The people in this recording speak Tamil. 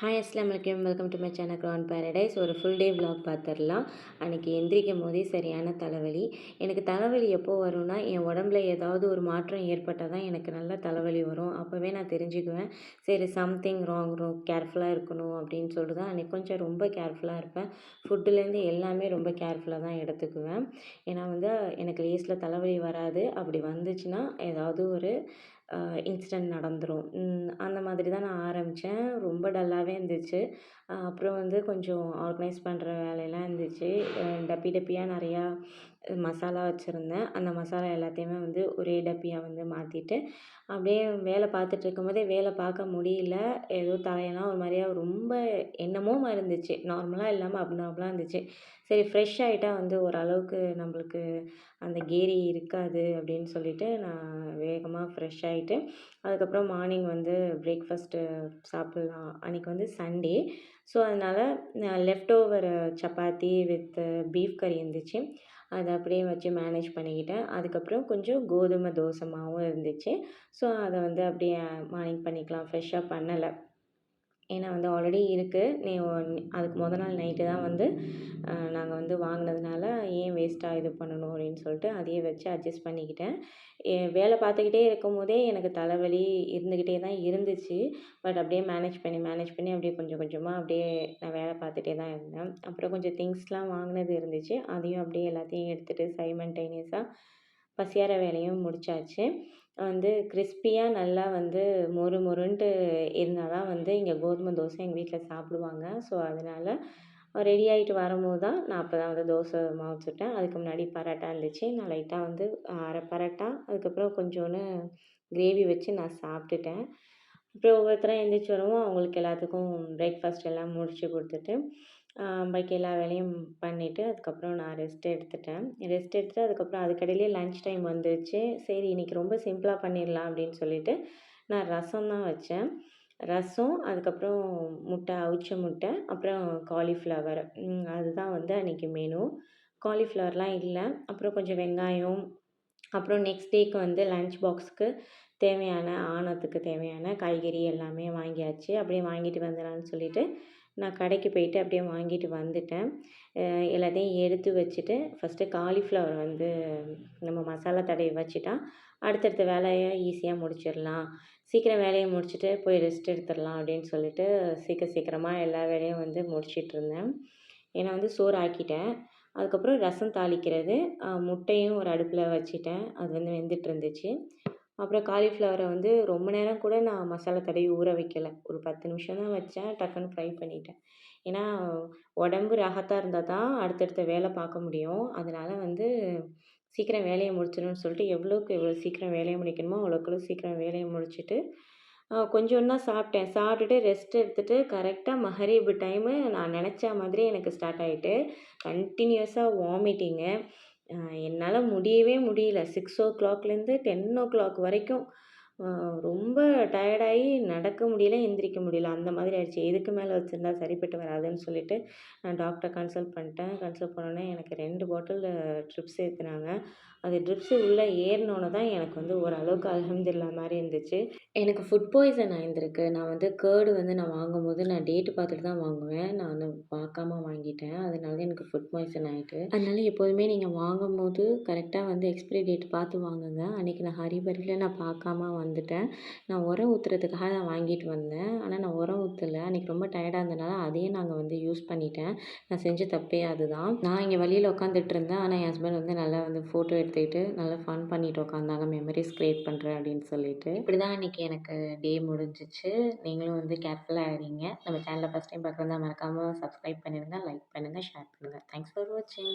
ஹாய் அஸ்லாம் வலைக்கம் வெல்கம் டு மை சேனல் க்ரான் பேரடைஸ் ஒரு ஃபுல் டே விலாக் பார்த்துடலாம் அன்றைக்கி எந்திரிக்கும் போதே சரியான தலைவலி. எனக்கு தலைவலி எப்போ வரும்னா என் உடம்புல ஏதாவது ஒரு மாற்றம் ஏற்பட்டால் தான் எனக்கு நல்ல தலைவலி வரும். அப்போவே நான் தெரிஞ்சுக்குவேன். சரி சம்திங் ராங் ரோ கேர்ஃபுல்லாக இருக்கணும் அப்படின்னு சொல்லிட்டு தான் அன்றைக்கி கொஞ்சம் ரொம்ப கேர்ஃபுல்லாக இருப்பேன். ஃபுட்டுலேருந்து எல்லாமே ரொம்ப கேர்ஃபுல்லாக தான் எடுத்துக்குவேன். ஏன்னா வந்து எனக்கு லேஸில் தலைவலி வராது. அப்படி வந்துச்சுன்னா ஏதாவது ஒரு இன்சிடெண்ட் நடந்துடும் அந்த மாதிரி தான் நான் ஆரம்பித்தேன் ரொம்ப டல்லாகவே இருந்துச்சு. அப்புறம் வந்து கொஞ்சம் ஆர்கனைஸ் பண்ணுற வேலையெல்லாம் இருந்துச்சு. டப்பி டப்பியாக நிறையா மசாலா வச்சுருந்தேன். அந்த மசாலா எல்லாத்தையுமே வந்து ஒரே டப்பியாக வந்து மாற்றிட்டு அப்படியே வேலை பார்த்துட்டு இருக்கும்போதே வேலை பார்க்க முடியல. ஏதோ தலையெல்லாம் ஒரு மாதிரியா ரொம்ப என்னமோ மாதிரி இருந்துச்சு. நார்மலாக இல்லாமல் அப்நார்மலாக இருந்துச்சு. சரி ஃப்ரெஷ் ஆகிட்டா வந்து ஓரளவுக்கு நம்மளுக்கு அந்த கேரி இருக்காது அப்படின்னு சொல்லிட்டு நான் வேகமாக ஃப்ரெஷ் ஆகிட்டு அதுக்கப்புறம் மார்னிங் வந்து பிரேக்ஃபாஸ்ட்டு சாப்பிட்லாம். அன்றைக்கி வந்து சண்டே ஸோ அதனால் left over chapati with beef கறி இருந்துச்சு. அதை அப்படியே வச்சு மேனேஜ் பண்ணிக்கிட்டேன். அதுக்கப்புறம் கொஞ்சம் கோதுமை தோசை மாவும் இருந்துச்சு. ஸோ அதை வந்து அப்படியே மார்னிங் பண்ணிக்கலாம். ஃப்ரெஷ்ஷாக பண்ணலை. ஏன்னா வந்து ஆல்ரெடி இருக்குது நீ அதுக்கு முத நாள் நைட்டு தான் வந்து நாங்கள் வந்து வாங்கினதுனால ஏன் வேஸ்ட்டாக இது பண்ணணும் அப்படின்னு சொல்லிட்டு அதையே வச்சு அட்ஜஸ்ட் பண்ணிக்கிட்டேன். வேலை பார்த்துக்கிட்டே இருக்கும் போதே எனக்கு தலைவலி இருந்துக்கிட்டே தான் இருந்துச்சு. பட் அப்படியே மேனேஜ் பண்ணி மேனேஜ் பண்ணி அப்படியே கொஞ்சம் கொஞ்சமாக அப்படியே நான் வேலை பார்த்துட்டே தான் இருந்தேன். அப்புறம் கொஞ்சம் திங்ஸ்லாம் வாங்கினது இருந்துச்சு. அதையும் அப்படியே எல்லாத்தையும் எடுத்துகிட்டு சைமன்டைனியஸாக பசியார வேலையும் முடிச்சாச்சு. வந்து கிறிஸ்பியாக நல்லா வந்து மொறு மொறுன்ட்டு இருந்தால் தான் வந்து இங்கே கோதுமை தோசை எங்கள் வீட்டில் சாப்பிடுவாங்க. ஸோ அதனால் ரெடி ஆகிட்டு வரும்போது தான் நான் அப்போ தான் வந்து தோசை மாவு சுட்டேன். அதுக்கு முன்னாடி பரோட்டா இருந்துச்சு. நான் லைட்டாக வந்து அரை பரோட்டா அதுக்கப்புறம் கொஞ்சோண்டு கிரேவி வச்சு நான் சாப்பிட்டுட்டேன். அப்புறம் ஒவ்வொருத்தராக எழுந்திரிச்சி வருவோம். அவங்களுக்கு எல்லாத்துக்கும் பிரேக்ஃபாஸ்ட் எல்லாம் முடித்து கொடுத்துட்டு பாக்கி எல்லா வேலையும் பண்ணிவிட்டு அதுக்கப்புறம் நான் ரெஸ்ட் எடுத்துட்டேன். ரெஸ்ட் எடுத்துட்டு அதுக்கப்புறம் அதுக்கடையிலே லன்ச் டைம் வந்துருச்சு. சரி இன்றைக்கி ரொம்ப சிம்பிளாக பண்ணிடலாம் அப்படின்னு சொல்லிட்டு நான் ரசம் தான் வச்சேன். ரசம் அதுக்கப்புறம் முட்டை அவிச்ச முட்டை அப்புறம் காலிஃப்ளவர் அதுதான் வந்து அன்றைக்கி மெனு காலிஃப்ளவர்லாம் இல்லை. அப்புறம் கொஞ்சம் வெங்காயம் அப்புறம் நெக்ஸ்ட் டேக்கு வந்து லன்ச் பாக்ஸுக்கு தேவையான ஆணத்துக்கு தேவையான காய்கறி எல்லாமே வாங்கியாச்சு. அப்படியே வாங்கிட்டு வந்துடலான்னு சொல்லிட்டு நான் கடைக்கு போயிட்டு அப்படியே வாங்கிட்டு வந்துட்டேன். எல்லாத்தையும் எடுத்து வச்சுட்டு ஃபஸ்ட்டு காலிஃப்ளவர் வந்து நம்ம மசாலா தடவி வச்சுட்டா அடுத்தடுத்த வேலையை ஈஸியாக முடிச்சிடலாம். சீக்கிரம் வேலையை முடிச்சுட்டு போய் ரெஸ்ட் எடுத்துடலாம் அப்படின்னு சொல்லிட்டு சீக்கிரம் சீக்கிரமாக எல்லா வேலையும் வந்து முடிச்சிட்ருந்தேன் ஏன்னா வந்து சோறு ஆக்கிட்டேன் அதுக்கப்புறம் ரசம் தாளிக்கிறது. முட்டையும் ஒரு அடுப்பில் வச்சுட்டேன். அது வந்து வெந்துட்டு இருந்துச்சு அப்புறம் காலிஃப்ளவரை வந்து ரொம்ப நேரம் கூட நான் மசாலா தடவி ஊற வைக்கலை. ஒரு பத்து நிமிஷம் தான் வச்சேன். டக்குன்னு ஃப்ரை பண்ணிட்டேன். ஏன்னா உடம்பு ராகத்தாக இருந்தால் தான் அடுத்தடுத்த வேலை பார்க்க முடியும். அதனால் வந்து சீக்கிரம் வேலையை முடிச்சிடணும்னு சொல்லிட்டு எவ்வளோக்கு எவ்வளோ சீக்கிரம் வேலையை முடிக்கணுமோ அவ்வளோக்கு சீக்கிரம் வேலையை முடிச்சுட்டு கொஞ்சம் தான் சாப்பிட்டேன். சாப்பிட்டுட்டு ரெஸ்ட் எடுத்துகிட்டு கரெக்டாக மஹரீபு டைமு நான் நினச்ச மாதிரி எனக்கு ஸ்டார்ட் ஆகிட்டு கண்டினியூஸாக வாமிட்டிங்கு என்னால் முடியவே முடியல. சிக்ஸ் ஓ கிளாக்லேருந்து டென் ஓ கிளாக் வரைக்கும் ரொம்ப டயர்டாகி நடக்க முடியல எந்திரிக்க முடியல. அந்த மாதிரி ஆயிடுச்சு. இதுக்கு மேலே வச்சுருந்தா சரிப்பட்டு வராதுன்னு சொல்லிட்டு நான் டாக்டரை கன்சல்ட் பண்ணிட்டேன். கன்சல்ட் பண்ணோன்னே எனக்கு ரெண்டு பாட்டில் ட்ரிப்ஸ் ஏற்றுனாங்க அது ட்ரிப்ஸு உள்ளே ஏறினோன்னு தான் எனக்கு வந்து ஓரளவுக்கு அல்ஹம்துலில்லா மாதிரி இருந்துச்சு. எனக்கு ஃபுட் பாய்சன் ஆயிருந்திருக்கு. நான் வந்து கேர்டு வந்து நான் வாங்கும்போது நான் டேட்டு பார்த்துட்டு தான் வாங்குவேன். நான் வந்து பார்க்காம வாங்கிட்டேன். அதனால எனக்கு ஃபுட் பாய்சன் ஆகிட்டு அதனால எப்போதுமே நீங்கள் வாங்கும்போது கரெக்டாக வந்து எக்ஸ்பிரி டேட் பார்த்து வாங்குங்க. அன்றைக்கி நான் ஹரிபரியில் நான் பார்க்காம வந்துட்டேன். நான் உரம் ஊற்றுறதுக்காக நான் வாங்கிட்டு வந்தேன். ஆனால் நான் உரம் ஊற்றலை அன்றைக்கி ரொம்ப டயர்டாக இருந்தனால அதையே நாங்கள் வந்து யூஸ் பண்ணிட்டேன். நான் செஞ்ச தப்பே அதுதான். நான் இங்கே வழியில் உட்காந்துட்டு இருந்தேன். ஆனால் என் ஹஸ்பண்ட் வந்து நல்லா வந்து ஃபோட்டோ எடுத்துக்கிட்டு நல்லா ஃபன் பண்ணிட்டு உட்காந்தாங்க மெமரிஸ் க்ரியேட் பண்ணுறேன் அப்படின்னு சொல்லிட்டு. இப்படி தான் இன்றைக்கி எனக்கு டே முடிஞ்சிச்சு. நீங்களும் வந்து கேர்ஃபுல்லாக ஆகிறீங்க நம்ம சேனலை ஃபஸ்ட் டைம் பார்க்குறதா மறக்காமல் சப்ஸ்கிரைப் பண்ணிடுங்க லைக் பண்ணுங்கள் ஷேர் பண்ணுங்கள் தேங்க்ஸ் ஃபார் வாட்சிங்